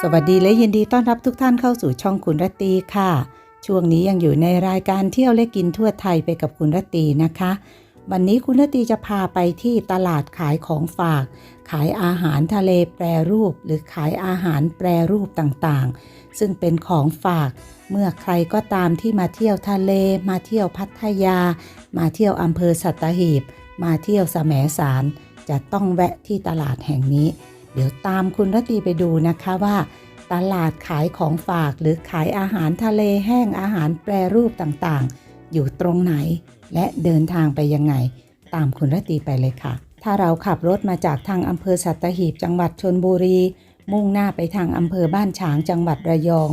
สวัสดีและยินดีต้อนรับทุกท่านเข้าสู่ช่องคุณรตตีค่ะ ช่วงนี้ยังอยู่ในรายการเที่ยวและกินทั่วไทยไปกับคุณรตตีนะคะ วันนี้คุณรตตีจะพาไปที่ตลาดขายของฝาก ขายอาหารทะเลแปรรูป หรือขายอาหารแปรรูปต่างๆ ซึ่งเป็นของฝาก เมื่อใครก็ตามที่มาเที่ยวทะเล มาเที่ยวพัทยา มาเที่ยวอำเภอสัตหีบ มาเที่ยวแสมสารจะต้องแวะที่ตลาดแห่งนี้ เดี๋ยวตามคุณรตีไปดูนะคะว่าตลาดขายของฝากหรือขายอาหารทะเลแห้งอาหารแปรรูปต่างๆ อยู่ตรงไหน และเดินทางไปยังไง ตามคุณรตีไปเลยค่ะ ถ้าเราขับรถมาจากทางอำเภอสัตหีบจังหวัดชนบุรี มุ่งหน้าไปทางอำเภอบ้านฉางจังหวัดระยอง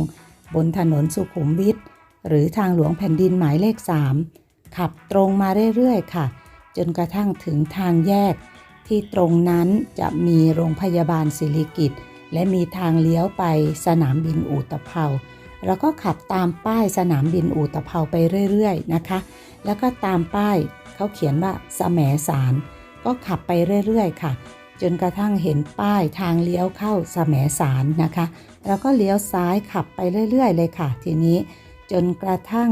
บนถนนสุขุมวิทหรือทางหลวงแผ่นดินหมายเลข 3 ขับตรงมาเรื่อยๆ ค่ะ จนกระทั่งถึงทางแยก ที่ตรงนั้นจะมีโรงพยาบาลศิริกิตและมีทางเลี้ยวไปสนามบินอูตะเภาแล้วก็ขับตามป้ายสนามบินอูตะเภาไปเรื่อยๆนะคะ แล้วก็ตามป้ายเขาเขียนว่าสแหมสารก็ขับไปเรื่อยๆ ค่ะ จนกระทั่งเห็นป้ายทางเลี้ยวเข้าสแหมสารนะคะแล้วก็เลี้ยวซ้ายขับไปเรื่อยๆ เลยค่ะ ทีนี้จนกระทั่ง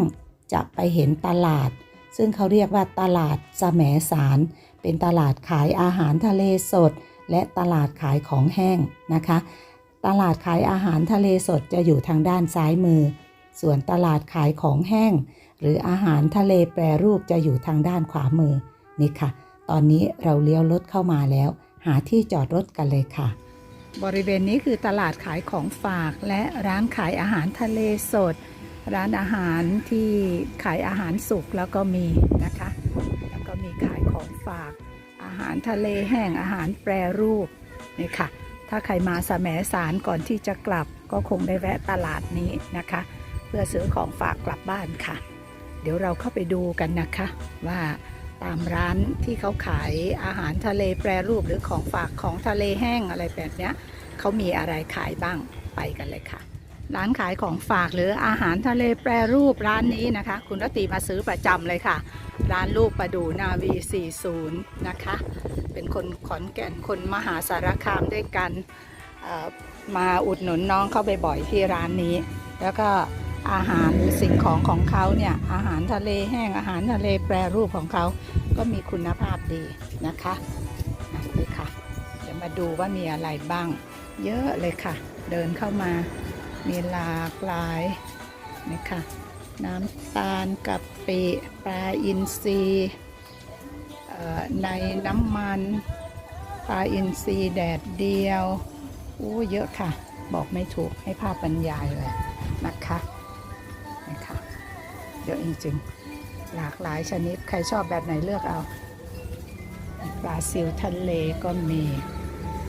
จะไปเห็นตลาด ซึ่งเขาเรียกว่าตลาดสแหมสาร เป็นตลาดขายอาหารทะเลสด และตลาดขายของแห้งนะคะ ตลาดขายอาหารทะเลสดจะอยู่ทางด้านซ้ายมือ ส่วนตลาดขายของแห้ง หรืออาหารทะเลแปรรูปจะอยู่ทางด้านขวามือนี่ค่ะ ตอนนี้เราเลี้ยวรถเข้ามาแล้ว หาที่จอดรถกันเลยค่ะ บริเวณนี้คือตลาดขายของฝากและร้านขายอาหารทะเลสด ร้านอาหารที่ขายอาหารสุกแล้วก็มีนะคะ ฝาก อาหารทะเลแห้งอาหารแปรรูปนี่ค่ะ ถ้าใครมาสแสมสารก่อนที่จะกลับก็คงได้แวะตลาดนี้นะคะ เพื่อซื้อของฝากกลับบ้านค่ะ เดี๋ยวเราเข้าไปดูกันนะคะ ว่าตามร้านที่เขาขายอาหารทะเลแปรรูปหรือของฝากของทะเลแห้งอะไรแบบนี้เขามีอะไรขายบ้างไปกันเลยค่ะ ร้านขายของฝากหรืออาหารทะเลแปรรูปร้านนี้นะคะ คุณรตีมาซื้อประจำเลยค่ะ ร้านลูกประดูนาวี 40 นะคะ เป็นคนขอนแก่นคนมหาสารคามด้วยกันมาอุดหนุนน้องเข้าไปบ่อยที่ร้านนี้ แล้วก็อาหารหรือสิ่งของของเขาเนี่ยอาหารทะเลแห้งอาหารทะเลแปรรูปของเขาก็มีคุณภาพดีนะคะอะนี่ค่ะเดี๋ยวมาดูว่ามีอะไรบ้าง เยอะเลยค่ะ เดินเข้ามา มีหลากหลายนี่ค่ะน้ำตาลกะปิปลาอินทรีเอ่อในน้ำมันปลาอินทรีแดดเดียวอู้เยอะค่ะ บอกไม่ถูกให้ภาพบรรยายเลยนะคะนี่ค่ะเยอะจริงๆ หลากหลายชนิดใครชอบแบบไหนเลือกเอาปลาซิวทะเลก็มี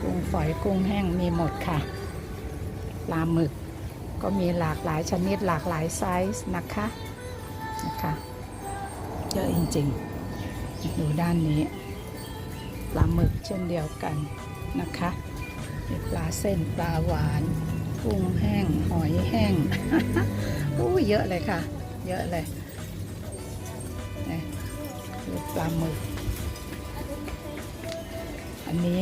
กุ้งฝอยกุ้งแห้งมีหมดค่ะ ปลาหมึก ก็มีหลากหลายชนิดหลากหลายไซส์นะคะนะคะเยอะจริงๆ ดูด้านนี้ปลาหมึกเช่นเดียวกันนะคะมีปลาเส้นปลาหวานกุ้งแห้งหอยแห้งอู้เยอะเลยค่ะ เยอะเลยนี่ปลาหมึก อันนี้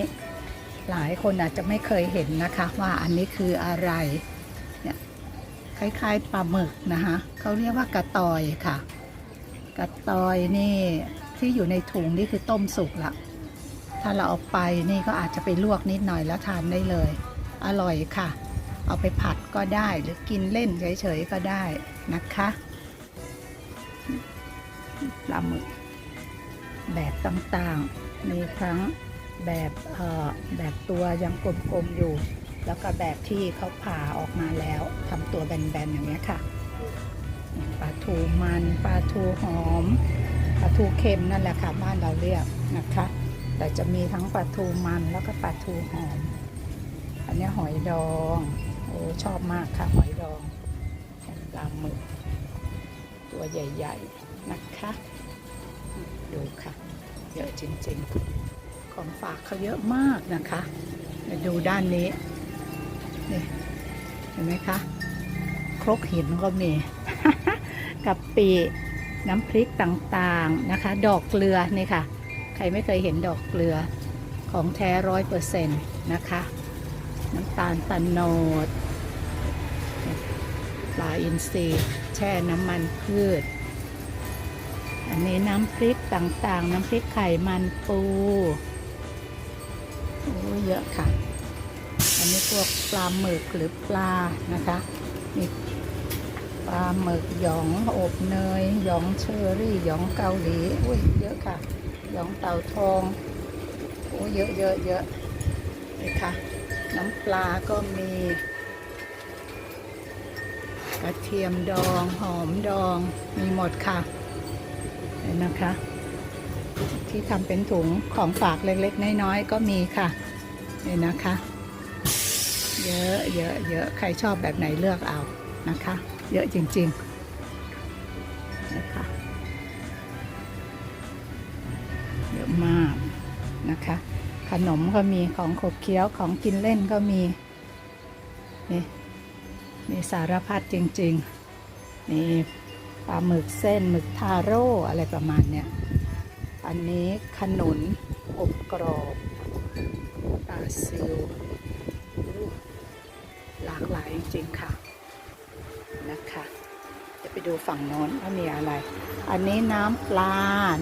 หลายคนอาจจะไม่เคยเห็นนะคะ ว่าอันนี้คืออะไรเนี่ย คล้ายๆปลาหมึกนะคะเขาเรียกว่ากระตอยค่ะ กระตอยนี่ที่อยู่ในถุงนี่คือต้มสุกละถ้าเราเอาไปนี่ก็อาจจะไปลวกนิดหน่อยแล้วทานได้เลย อร่อยค่ะ เอาไปผัดก็ได้หรือกินเล่นเฉยๆก็ได้นะคะปลาหมึกแบบต่างๆ มีทั้งแบบเอ่อแบบตัวยังกลมๆอยู่ แล้วก็แบบที่เขาผ่าออกมาแล้วทำตัวแบนๆอย่างเงี้ค่ะปลาทูมันปลาทูหอมปลาทูเค็มนั่นแหละค่ะบ้านเราเรียกนะคะ แต่จะมีทั้งปลาทูมันแล้วก็ปลาทูหอม อันนี้หอยดองโอ้ชอบมากค่ะหอยดองปลาหมึกตัวใหญ่ๆนะคะ ดูค่ะเยอะจริงๆ ของฝากเขาเยอะมากนะคะ ดูด้านนี้ นี่เห็นไหมคะ ครกหินก็มี กับปีน้ำพริกต่างๆนะคะ ดอกเกลือนี่ค่ะ ใครไม่เคยเห็นดอกเกลือของแท้ร้อยเปอร์เซ็นต์นะคะ น้ำตาลตะโนดปลาอินทรีแช่น้ำมันพืช อันนี้น้ำพริกต่างๆ น้ำพริกไข่มันปูโอ้เยอะค่ะ อันนี้พวกปลาหมึกหรือปลานะคะมีปลาหมึกหยองอบเนยหยองเชอรี่หยองเกาหลีอุ้ยเยอะค่ะหยองเต่าทองโอ้เยอะเยอะเยอะนี่ค่ะน้ำปลาก็มีกระเทียมดองหอมดองมีหมดค่ะเห็นนะคะ ที่ทำเป็นถุงของฝากเล็กๆน้อยๆก็มีค่ะเนี่นะคะ เยอะเยอะเยอะใครชอบแบบไหนเลือกเอานะคะ เยอะจริงๆนะคะเยอะมากนะคะ ขนมก็มีของขบเคี้ยวของกินเล่นก็มีนี่มีสารพัดจริงๆนี่ปลาหมึกเส้นหมึกทาโร่อะไรประมาณเนี้ยอันนี้ขนุนอบกรอบปลาซิลหลากหลายจริงๆค่ะนะคะจะไปดูฝั่งโน้นว่ามีอะไร อันนี้น้ำปลา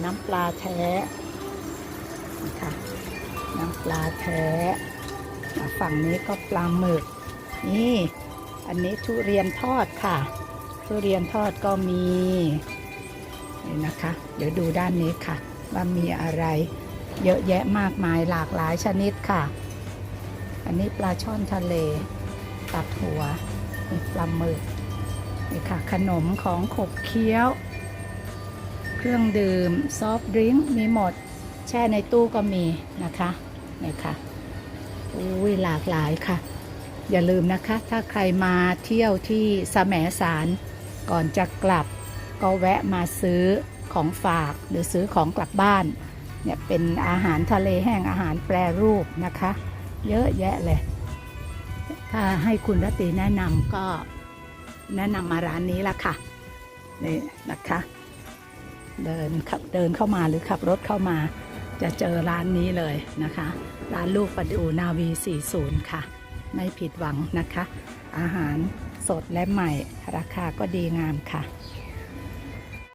น้ำปลาแท้นะคะน้ำปลาแท้อะฝั่งนี้ก็ปลาหมึก นี่ อันนี้ทุเรียนทอดค่ะ ทุเรียนทอดก็มีนี่นะคะ เดี๋ยวดูด้านนี้ค่ะ ว่ามีอะไร เยอะแยะมากมายหลากหลายชนิดค่ะ อันนี้ปลาช่อนทะเล ตัดหัวนี่ปลาหมึกนี่ค่ะ ขนมของขบเคี้ยว เครื่องดื่ม ซอฟต์ดริงก์มีหมด แช่ในตู้ก็มีนะคะนี่ค่ะอุ้ยหลากหลายค่ะ อย่าลืมนะคะ ถ้าใครมาเที่ยวที่สแสมสาร ก่อนจะกลับ ก็แวะมาซื้อของฝากหรือซื้อของกลับบ้านเนี่ยเป็นอาหารทะเลแห้งอาหารแปรรูปนะคะ เยอะแยะเลย ถ้าให้คุณรตรีแนะนำก็แนะนำมาร้านนี้ละค่ะนี่นะคะ เดินขับเดินเข้ามาหรือขับรถเข้ามา จะเจอร้านนี้เลยนะคะ ร้านลูกประดูนาวี 40 ค่ะ ไม่ผิดหวังนะคะ อาหารสดและใหม่ราคาก็ดีงามค่ะ